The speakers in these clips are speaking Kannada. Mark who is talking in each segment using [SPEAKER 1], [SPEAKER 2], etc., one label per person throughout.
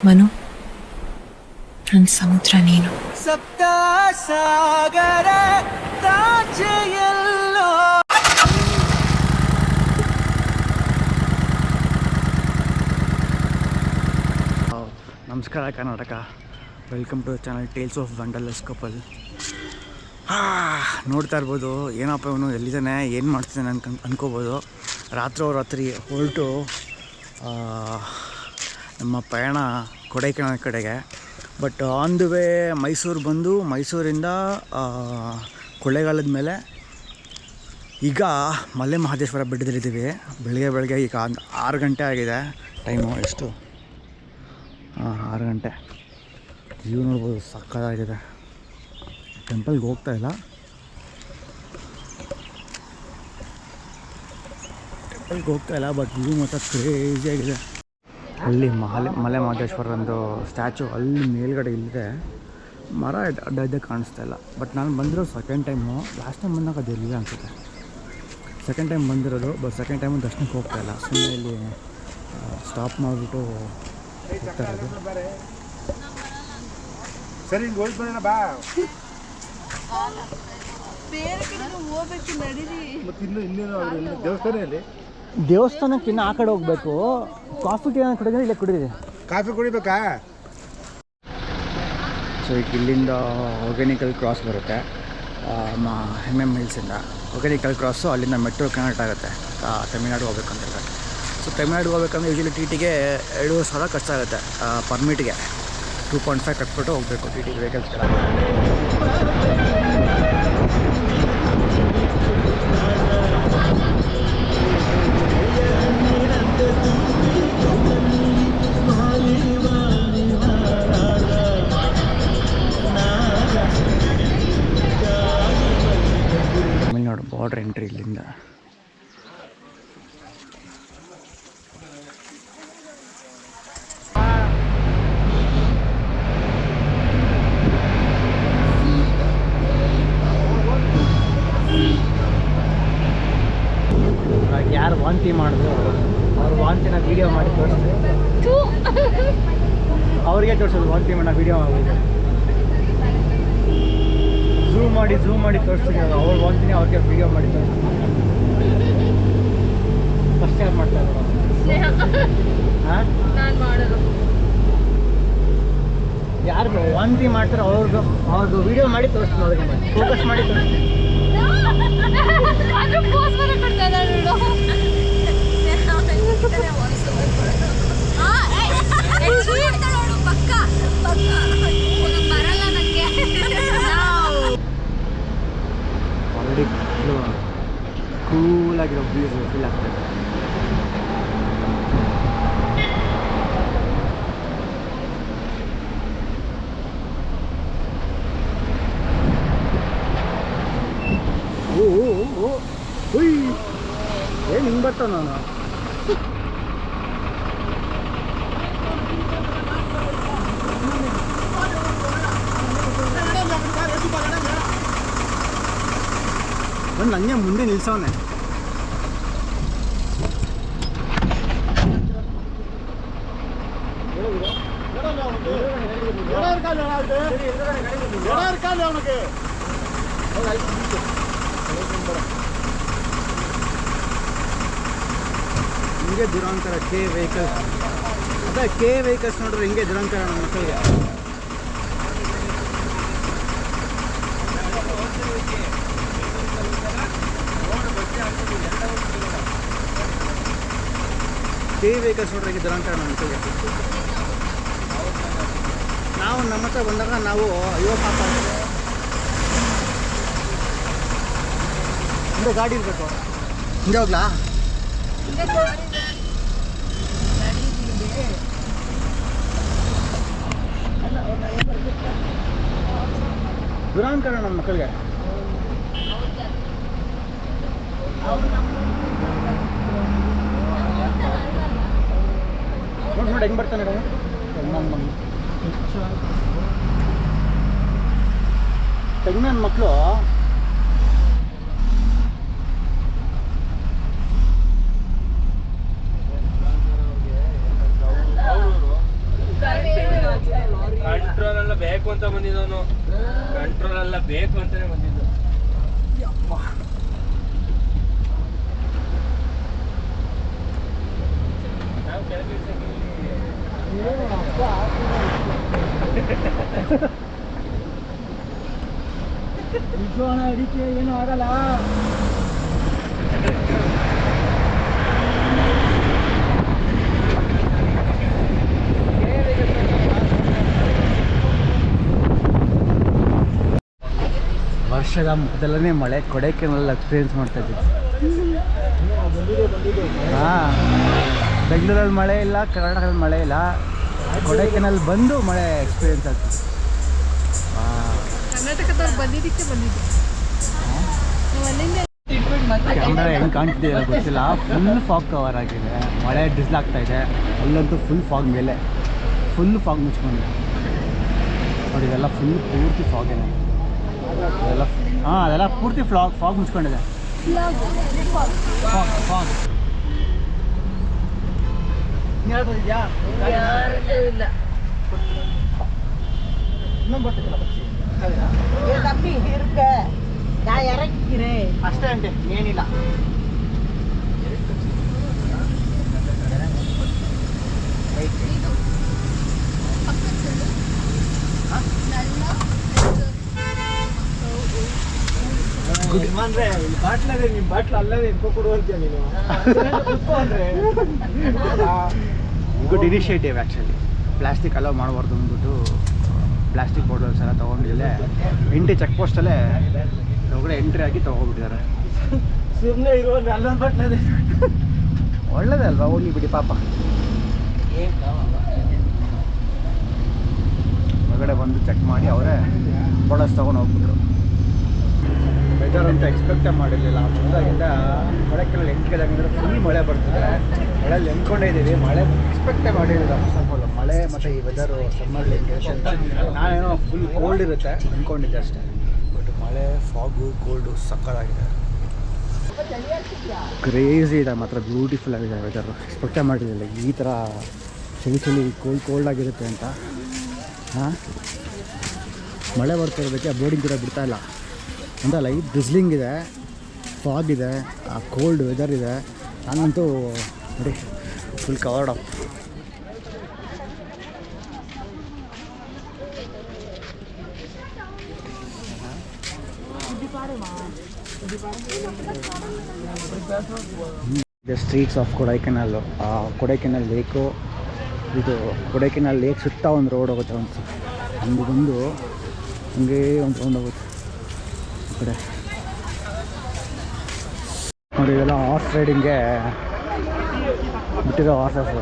[SPEAKER 1] ಮನು ನನ್ನ ಸಮುದ್ರ ನೀನು.
[SPEAKER 2] ಸಪ್ತ ಸಾಗರ ಎಲ್ಲೋ
[SPEAKER 3] ನಮಸ್ಕಾರ Karnataka. Welcome to channel tales of wanderless couple ನೋಡ್ತಾ ಇರ್ಬೋದು ಏನಪ್ಪ ಇವನು ಎಲ್ಲಿದ್ದಾನೆ ಏನು ಮಾಡ್ತಿದ್ದಾನೆ ಅನ್ಕೊ ಅನ್ಕೋಬೋದು. ರಾತ್ರಿ ರಾತ್ರಿ ಹೊರಟು ಆ, ನಮ್ಮ ಪಯಣ ಕೊಡೈಕೆನಾಲ್ ಕಡೆಗೆ. But on the way Mysuru ಬಂದು ಮೈಸೂರಿಂದ ಕೊಳ್ಳೇಗಾಲದ ಮೇಲೆ ಈಗ ಮಲೆ ಮಹದೇಶ್ವರ ಬೆಟ್ಟದಲ್ಲಿದ್ದೀವಿ. ಬೆಳಗ್ಗೆ ಬೆಳಗ್ಗೆ ಈಗ ಆರು ಗಂಟೆ ಆಗಿದೆ. ಟೈಮು ಎಷ್ಟು? ಹಾಂ ಆರು ಗಂಟೆ. ವ್ಯೂ ನೋಡ್ಬೋದು, ಸಕ್ಕತ್ತಾಗಿದೆ. ಟೆಂಪಲ್ಗೆ ಹೋಗ್ತಾ ಇಲ್ಲ. ಟೆಂಪಲ್ಗೆ ಹೋಗ್ತಾ ಇಲ್ಲ ಬಟ್ ವ್ಯೂ ಮಾತ್ರ ಕ್ರೇಜಿಯಾಗಿದೆ ಅಲ್ಲಿ ಮಲೆ ಮಲೆ ಮಹದೇಶ್ವರಂದು ಸ್ಟ್ಯಾಚು ಅಲ್ಲಿ ಮೇಲ್ಗಡೆ ಇಲ್ಲದೆ ಮರ ಅಡ್ಡ ಅಡ್ಡ ಅಡ್ಡ ಕಾಣಿಸ್ತಾ ಇಲ್ಲ. ಬಟ್ ನಾನು ಬಂದಿರೋ ಸೆಕೆಂಡ್ ಟೈಮು ಲಾಸ್ಟ್ ಟೈಮ್ ಬಂದಾಗ ಅದು ಇಲ್ಲ ಅನಿಸುತ್ತೆ? ಸೆಕೆಂಡ್ ಟೈಮ್ ಬಂದಿರೋದು ಬಟ್ ಸೆಕೆಂಡ್ ಟೈಮು ದರ್ಶನಕ್ಕೆ ಹೋಗ್ತಾ ಇಲ್ಲ. ಸುಮ್ಮನೆ ಇಲ್ಲಿ ಸ್ಟಾಪ್ ಮಾಡಿಬಿಟ್ಟು ಹೋಗ್ತಾ ಇರೋದು.
[SPEAKER 4] ಸರಿ ಬಾ.
[SPEAKER 5] ಬೇರೆ ಕಡೆ ಹೋಗ್ಬೇಕು ನಡೀರಿ.
[SPEAKER 4] ಮತ್ತೆ ಇನ್ನು ಇಲ್ಲಿರೋ ದೇವಸ್ಥಾನ ಇಲ್ಲಿ
[SPEAKER 3] ದೇವಸ್ಥಾನಕ್ಕೆ ಇನ್ನು ಆ ಕಡೆ ಹೋಗ್ಬೇಕು. ಕಾಫಿ ಟೀ ಕುಡಿದ್ರೆ ಇಲ್ಲೇ ಕುಡಿದಿದೆ
[SPEAKER 4] ಕಾಫಿ ಕುಡಿಬೇಕಾ?
[SPEAKER 3] ಸೊ ಈಗ ಇಲ್ಲಿಂದ ಒರ್ಗಾನಿಕಲ್ ಕ್ರಾಸ್ ಬರುತ್ತೆ. ನಮ್ಮ ಎಂ ಎಂ ಹಿಲ್ಸಿಂದ ಹೊಗೆನಿಕಲ್ ಕ್ರಾಸು ಅಲ್ಲಿಂದ ಮೆಟ್ರೋ ಕನೆಕ್ಟ್ ಆಗುತ್ತೆ. ಆ, ತಮಿಳ್ನಾಡು ಹೋಗ್ಬೇಕಂತ ಸೊ ತಮಿಳ್ನಾಡು ಹೋಗ್ಬೇಕಂದ್ರೆ ಯೂಶಲಿ ಟಿ ಟಿಗೆ ಎರಡು ಸಾವಿರ ಖರ್ಚಾಗುತ್ತೆ ಪರ್ಮಿಟ್ಗೆ ಟೂ ಪಾಯಿಂಟ್ ಫೈವ್ ಕಟ್ಬಿಟ್ಟು ಹೋಗಬೇಕು ಟಿ ಟಿ ವೆಹಿಕಲ್ಸ್ಗೆಲ್ಲ ವಾಂತಿ ಮಾಡಿದ್ರು. ಅವ್ರು ವಾಂತಿನ ವಿಡಿಯೋ ಮಾಡಿ ತೋರಿಸಿದ್ರು ಅವ್ರಿಗೆ ತೋರಿಸೋದು ವಾಂತಿ ಮಾಡೋ ವಿಡಿಯೋ ಆಗಿದೆ. ಝೂಮ್ ಮಾಡಿ ಝೂಮ್ ಮಾಡಿ ತೋರಿಸ್ತೀನಿ ಅವ್ರ. ವಾಂತಿನಿ ಅವ್ರಿಗೆ ವಿಡಿಯೋ ಮಾಡಿ ತೋರಿಸ್ತೀನಿ. ಫಸ್ಟ್ ಯಾರು ಮಾಡ್ತಾ
[SPEAKER 5] ಇದ್ರು?
[SPEAKER 3] ಯಾರು ವಾಂತಿ ಮಾಡ್ತಾರೆ ಅವ್ರದ್ದು ಅವ್ರದ್ದು ವಿಡಿಯೋ ಮಾಡಿ ತೋರಿಸ್ತೀನಿ ಅವ್ರಿಗೆ ಫೋಕಸ್ ಮಾಡಿ ತೋರಿಸ್ತೀನಿ. ಕೂಲಾಗಿರೋ ವ್ಯೂಸ್ ಆಗ್ತದೆ ಓ ಓ ಓ ಉಯ್ ಏನು ಹಿಂಗೆ ಬರ್ತಾವ ನಾನು ಒಂದು ಹಂಗೆ ಮುಂದೆ ನಿಲ್ಸವನೆ ಹಿಂಗೆ ದುರಂಕಾರ ಕೆ ವೆಹಿಕಲ್ಸ್ ಅದೇ ಕೆ ವೆಹಿಕಲ್ಸ್ ನೋಡ್ರೆ ಹಿಂಗೆ ದುರಂಕಾರ ನಮ್ಮ ಮಕ್ಕಳಿಗೆ ಕೆ ವೆಹಿಕಲ್ಸ್ ನೋಡ್ರಿ ದುರಂತ ನಾವು ನಮ್ಮ ಹತ್ರ ಬಂದಾಗ ನಾವು ಅಯ್ಯೋ ಪಾಪ. ಹಿಂದೆ ಗಾಡಿ ಇರಬೇಕು. ಹಿಂದೆ ಹೋಗ್ಲಾ? ದುರಾಂಕರಣ ನಮ್ಮ ಮಕ್ಕಳಿಗೆ. ನೋಡಿ ನೋಡಿ ಹೆಂಗೆ ಬರ್ತಾನೆ ನೋಡು ತೆಗ್ನನ್ ಮಕ್ಕಳು
[SPEAKER 6] ಕಂಟ್ರೋಲ್ ಎಲ್ಲ ಬೇಕು ಅಂತ ಬಂದಿದ್ದವನು ಕಂಟ್ರೋಲ್ ಎಲ್ಲ ಬೇಕು ಅಂತಾನೆ ಬಂದಿದ್ದು.
[SPEAKER 3] ಅಡಿಕೆ ಏನು ಆಗಲ್ಲ. ವರ್ಷದ ಮೊದಲನೇ ಮಳೆ ಕೊಡೈಕೆನಲ್ಲಿ ಎಕ್ಸ್ಪೀರಿಯನ್ಸ್ ಮಾಡ್ತಾ ಇದ್ದೀವಿ ಹಾಂ ಬೆಂಗಳೂರಲ್ಲಿ ಮಳೆ ಇಲ್ಲ, ಕರ್ನಾಟಕದಲ್ಲಿ ಮಳೆ ಇಲ್ಲ. ಕೊಡೈಕೆನಲ್ಲಿ ಬಂದು ಮಳೆ ಎಕ್ಸ್ಪೀರಿಯನ್ಸ್ ಆಗ್ತದೆ.
[SPEAKER 5] ಕರ್ನಾಟಕದವ್ರು ಬಂದಿದ್ದಕ್ಕೆ ಬಂದಿದ್ದೆ.
[SPEAKER 3] ಕ್ಯಾಮ್ರಾ ಹೆಂಗೆ ಕಾಣ್ತಿದೆಯಲ್ಲ ಗೊತ್ತಿಲ್ಲ. ಫುಲ್ ಫಾಗ್ ಕವರ್ ಆಗಿದೆ. ಮಳೆ ಡಿಸಲ್ ಆಗ್ತಾ ಇದೆ. ಅಲ್ಲಂತೂ ಫುಲ್ ಫಾಗ್ ಮೇಲೆ. ಫುಲ್ ಫಾಗ್ ಮುಚ್ಕೊಂಡಿದೆ ನೋಡಿ ಇದೆಲ್ಲ ಫುಲ್ ಪೂರ್ತಿ ಫಾಗ್ ಇದೆ ಅದೆಲ್ಲ ಹಾಂ ಅದೆಲ್ಲ ಪೂರ್ತಿ ಫ್ಲಾಗ್ ಫಾಗ್ ಮುಚ್ಕೊಂಡಿದೆ. ಫಾಗ್ ಫಾಗ್
[SPEAKER 5] ಇಲ್ಲ.
[SPEAKER 7] தம்பி இருக்க நான் இறக்கிறேன்
[SPEAKER 3] ಅಷ್ಟೇ ಅಂತೆ ಏನಿಲ್ಲ
[SPEAKER 4] ಅಂದ್ರೆ ಬಾಟ್ಲದೇ ನಿಮ್ಮ ಬಾಟ್ಲ ಅಲ್ಲದೆ ಇಟ್ಕೊ ಕೊಡು ಅಂತೀಯ ನೀನು
[SPEAKER 3] good initiative actually plastic allow ಮಾಡಬಾರ್ದು ಅಂದ್ಬಿಟ್ಟು ಪ್ಲಾಸ್ಟಿಕ್ ಬಾಟಲ್ಸ್ ಎಲ್ಲ ತೊಗೊಂಡಿಲ್ಲೇ ಎಂಟ್ರಿ ಚೆಕ್ ಪೋಸ್ಟಲ್ಲೇ ಒಳಗಡೆ ಎಂಟ್ರಿ ಆಗಿ ತೊಗೊಬಿಟ್ಟಿದ್ದಾರೆ
[SPEAKER 4] ಸುಮ್ಮನೆ ಇರೋ
[SPEAKER 3] ಒಳ್ಳೇದೇ ಅಲ್ವಾ? ಹೋಗಿ ಬಿಡಿ ಪಾಪ. ಒಳಗಡೆ ಬಂದು ಚೆಕ್ ಮಾಡಿ ಅವರೇ ಬಾಟಲ್ಸ್ ತೊಗೊಂಡು ಹೋಗ್ಬಿಟ್ರು. ವೆದರ್ ಅಂತ ಎಕ್ಸ್ಪೆಕ್ಟೇ ಮಾಡಿರಲಿಲ್ಲ. ಮುಂದಾಗಿಂದ ಎಂಟು ಎಂಟ್ಕೆದಾಗಿಂದ್ರೆ ಫುಲ್ ಮಳೆ ಬರ್ತದೆ. ಮಳೆಯಲ್ಲಿ ನೆನ್ಕೊಂಡೇ ಇದ್ದೀವಿ ಮಳೆ ಎಕ್ಸ್ಪೆಕ್ಟೇ ಮಾಡಿರಲಿಲ್ಲ ಫಸ್ಟ್ ಆಫ್ ಆಲ್ ಮಳೆ ಮತ್ತು ಈ ವೆದರು ಸಮ್ಮರ್ಲಿ ಅಂತ ನಾನೇನೋ ಫುಲ್ ಕೋಲ್ಡ್ ಇರುತ್ತೆ ಅಂದ್ಕೊಂಡಿದ್ದೆ ಅಷ್ಟೇ. ಬಟ್ ಮಳೆ ಫಾಗು ಕೋಲ್ಡು ಸಕ್ಕತ್ತಾಗಿದೆ ಕ್ರೇಜಿ ಇದೆ ಮಾತ್ರ ಬ್ಯೂಟಿಫುಲ್ ಆಗಿದೆ ವೆದರು ಎಕ್ಸ್ಪೆಕ್ಟೇ ಮಾಡಿರಲಿಲ್ಲ ಈ ಥರ ಚಳಿ ಚಳಿ ಕೋಲ್ಡ್ ಕೋಲ್ಡ್ ಆಗಿರುತ್ತೆ ಅಂತ. ಹಾಂ? ಮಳೆ ಬರ್ತಿರೋದಕ್ಕೆ ಬೋರ್ಡಿಂಗ್ ಕೂಡ ಬಿಡ್ತಾ ಇಲ್ಲ. ಅಂದಲ್ಲ ಲೈಟ್ ಡಿಸ್ಲಿಂಗ್ ಇದೆ ಫಾಗ್ ಇದೆ ಆ ಕೋಲ್ಡ್ ವೆದರ್ ಇದೆ. ನಾನಂತೂ ನೋಡಿ full covered up the streets of Kodaikanal Kodaikanal lake ಇದು ಕೊಡೈಕೆನಾಲ್ ಲೇಕ್ ಸುತ್ತ ಒಂದು ರೋಡ್ ಹೋಗುತ್ತೆ ಒಂದು ಹಂಗೆ ಬಂದು ಹಂಗೆ ಒಂದು ರೌಂಡ್ ಹೋಗುತ್ತೆ. ಈ ಕಡೆ. ನೋಡಿ, ಇದೆಲ್ಲ ಹಾರ್ಸ್ ರೈಡಿಂಗ್ಗೆ ಬಿಟ್ಟಿರೋ ಹಾರ್ಸಸ್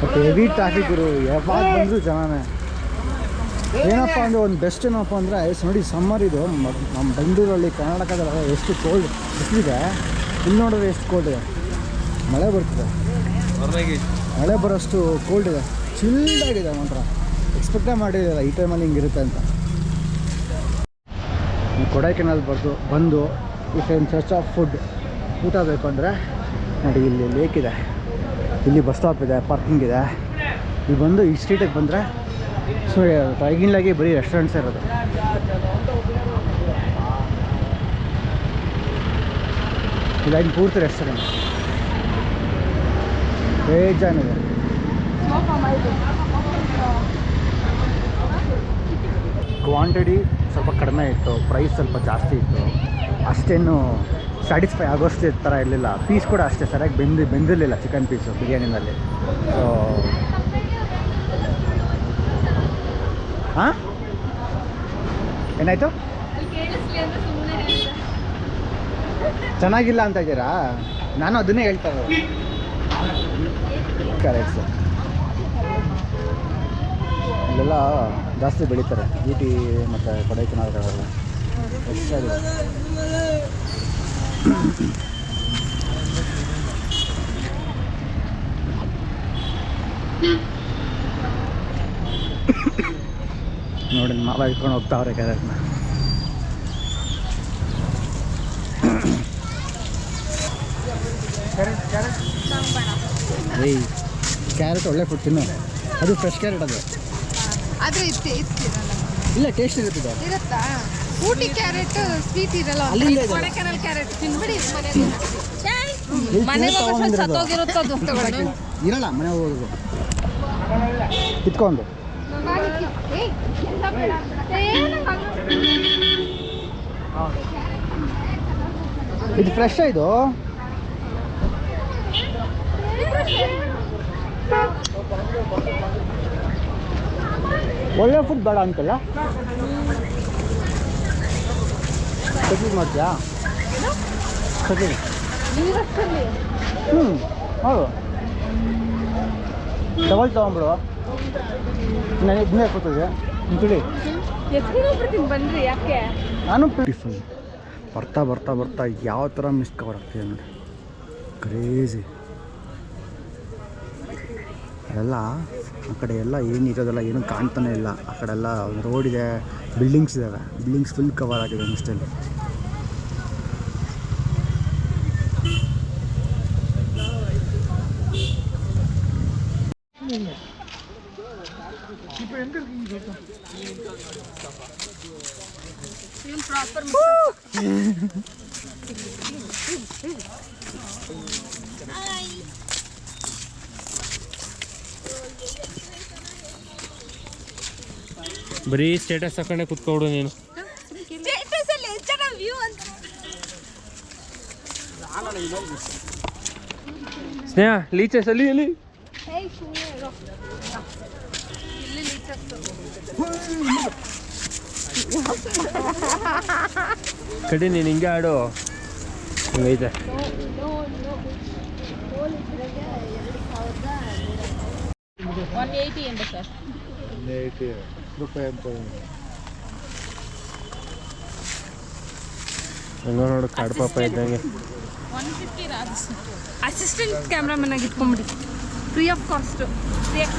[SPEAKER 3] ಬಟ್ ಹೆವಿ ಟ್ರಾಫಿಕ್ ಇರು ಯಾವಾಗ ಬಂದರೂ ಜನನೇ. ಏನಪ್ಪ ಅಂದರೆ ಒಂದು ಬೆಸ್ಟ್ ಏನಪ್ಪ ಅಂದರೆ ನೋಡಿ ಸಮ್ಮರ್ ಇದು. ನಮ್ಮ ಬೆಂಗಳೂರಲ್ಲಿ, ಕರ್ನಾಟಕದಲ್ಲಿ ಎಷ್ಟು ಕೋಲ್ಡ್ ಬಿಸಿಲಿದೆ ಇಲ್ಲಿ ನೋಡಿದ್ರೆ ಎಷ್ಟು ಕೋಲ್ಡ್ ಇದೆ. ಮಳೆ ಬರ್ತಿದೆ. ಮಳೆ ಬರೋಷ್ಟು ಕೋಲ್ಡ್ ಇದೆ. ಚಿಲ್ಡ್ ಆಗಿದೆ ಮಾತ್ರ. ಎಕ್ಸ್ಪೆಕ್ಟೇ ಮಾಡಿರಲಿಲ್ಲ. ಈ ಟೈಮಲ್ಲಿ ಹಿಂಗಿರುತ್ತೆ ಅಂತ. ಕೊಡೈಕೆನಾಲ್ ಬರ್ದು, ಬಂದು if in search of food ಊಟ ಬೇಕು ಅಂದರೆ, ನೋಡಿ, ಇಲ್ಲಿ ಲೇಕ್ ಇದೆ. ಇಲ್ಲಿ ಬಸ್ ಸ್ಟಾಪ್ ಇದೆ ಪಾರ್ಕಿಂಗ್ ಇದೆ. ಇಲ್ಲಿ ಬಂದು, ಈ ಸ್ಟ್ರೀಟಿಗೆ ಬಂದರೆ ಸೊ ಟ್ರೈಗಿನ್ಲಾಗಿ ಬರೀ ರೆಸ್ಟೋರೆಂಟ್ಸ್ ಇರೋದು. ಇದಾಗಿ ಪೂರ್ತಿ ರೆಸ್ಟೋರೆಂಟ್ ಬೇಜಾನಿದೆ. ಕ್ವಾಂಟಿಟಿ ಸ್ವಲ್ಪ ಕಡಿಮೆ ಇತ್ತು ಪ್ರೈಸ್ ಸ್ವಲ್ಪ ಜಾಸ್ತಿ ಇತ್ತು. ಅಷ್ಟೇನು ಸ್ಯಾಟಿಸ್ಫೈ ಆಗೋಷ್ಟು ಥರ ಇರಲಿಲ್ಲ. ಪೀಸ್ ಕೂಡ ಅಷ್ಟೇ, ಸರಿಯಾಗಿ ಬೆಂದು ಬೆಂದಿರಲಿಲ್ಲ ಚಿಕನ್ ಪೀಸು ಬಿರಿಯಾನಿನಲ್ಲಿ. ಸೊ ಹಾಂ? ಏನಾಯಿತು? ಚೆನ್ನಾಗಿಲ್ಲ ಅಂತ ಇದ್ದೀರಾ? ನಾನು ಅದನ್ನೇ ಹೇಳ್ತಾ ಕರೆಕ್ಟ್ ಸರ್ ಇಲ್ಲೆಲ್ಲ ಜಾಸ್ತಿ ಬೆಳೀತಾರೆ. ಊಟಿ ಮತ್ತು ಕೊಡೈಕೆನಾಲ್ಗಳೆಲ್ಲ ಎಷ್ಟಾಗಿದೆ? ನೋಡಿ ಮಾವ ಇಟ್ಕೊಂಡು ಹೋಗ್ತಾವ್ರೆ ಕ್ಯಾರೆಟ್ನ ಏಯ್ ಕ್ಯಾರೆಟ್ ಒಳ್ಳೆ ಫುಡ್ ತಿನ್ನು. ಅದು ಫ್ರೆಶ್ ಕ್ಯಾರೆಟ್ ಅದು.
[SPEAKER 5] ಆದ್ರೆ
[SPEAKER 3] ಇಲ್ಲ ಟೇಸ್ಟ್ ಇರುತ್ತದೆ
[SPEAKER 5] ಇರುತ್ತಾ? ಊಟಿ ಕ್ಯಾರೆಟ್ ಸ್ವೀಟ್ ಇರಲ್ಲ. ಕೊಡೆಕೆನಲ್ ಕ್ಯಾರೆಟ್ ತಿನ್ಬಿಡಿ ಮನೆಗೆ. ಸತ್ತೋಗಿರುತ್ತದು
[SPEAKER 3] ಇರಲ್ಲ ಮನೆ ಹೋಗೋದು. ಕಿತ್ಕೊಂಡು ಇದು ಫ್ರೆಶ್ ಇದು? ಒಳ್ಳೆ ಫುಡ್ ಬೇಡ ಅಂತಲ್ಲ? ಮಾಡ್ತೀಯಾ? ಹ್ಞೂ ಹೌದು. ಡಬಲ್ ತೊಗೊಂಬಿಡು ನಾನು ಇದನ್ನೇ ಕೂತಿದ್ದೆ ತಿಳಿ.
[SPEAKER 5] ಎತ್ಕೊಂಡ್ಬಿಡ್ತೀನಿ ಬನ್ರಿ ಯಾಕೆ?
[SPEAKER 3] ನಾನು ಬ್ಯೂಟಿಫುಲ್ ಬರ್ತಾ ಬರ್ತಾ ಬರ್ತಾ ಯಾವ ಥರ ಮಿಸ್ ಕವರ್ ಆಗ್ತಿದೆ ನೋಡಿ. ಕ್ರೇಜಿ ಎಲ್ಲ ಆ ಕಡೆ ಎಲ್ಲ ಏನು ಇರೋದಲ್ಲ ಏನು ಕಾಣ್ತಾನೆ ಇಲ್ಲ. ಆ ಕಡೆ ಎಲ್ಲ ರೋಡ್ ಇದೆ ಬಿಲ್ಡಿಂಗ್ಸ್ ಇದ್ದಾವೆ ಬಿಲ್ಡಿಂಗ್ಸ್ ಫುಲ್ ಕವರ್ ಆಗಿದೆ ಮಿಸ್ಟಲ್ಲಿ
[SPEAKER 5] ಪ್ರಾಪರ್
[SPEAKER 6] ಬರೀ ಸ್ಟೇಟಸ್ ಹಾಕೊಂಡೆ ಕುತ್ಕೊಬಿಡು ನೀನು.
[SPEAKER 5] ಸ್ಟೇಟಸ್ ಅಲ್ಲಿ ಎಷ್ಟು ಜನ ವ್ಯೂ ಅಂತ.
[SPEAKER 6] ಸ್ನೇಹ ಲೀಚಸ್ ಅಲ್ಲಿ ಅಲ್ಲಿ ಕಡಿ ನೀನು ಹಿಂಗೆ ಆಡು. ಹಿಂಗೈತೆ
[SPEAKER 5] ಒನ್ ಏಯ್ಟಿ ಎಂಬ ಸರ್
[SPEAKER 3] ರೂಪಾಯಿ ಅಂತ
[SPEAKER 6] ಹೆಂಗೋ ನೋಡು ಕಾಡು ಪಾಪ ಇದ್ದಂಗೆ.
[SPEAKER 5] One fifty Raju assistant cameraman ಆಗಿ ಇಟ್ಕೊಂಬಿಡಿ. ಫ್ರೀ ಆಫ್ ಕಾಸ್ಟ್ ಫ್ರೀ ಆಗಿ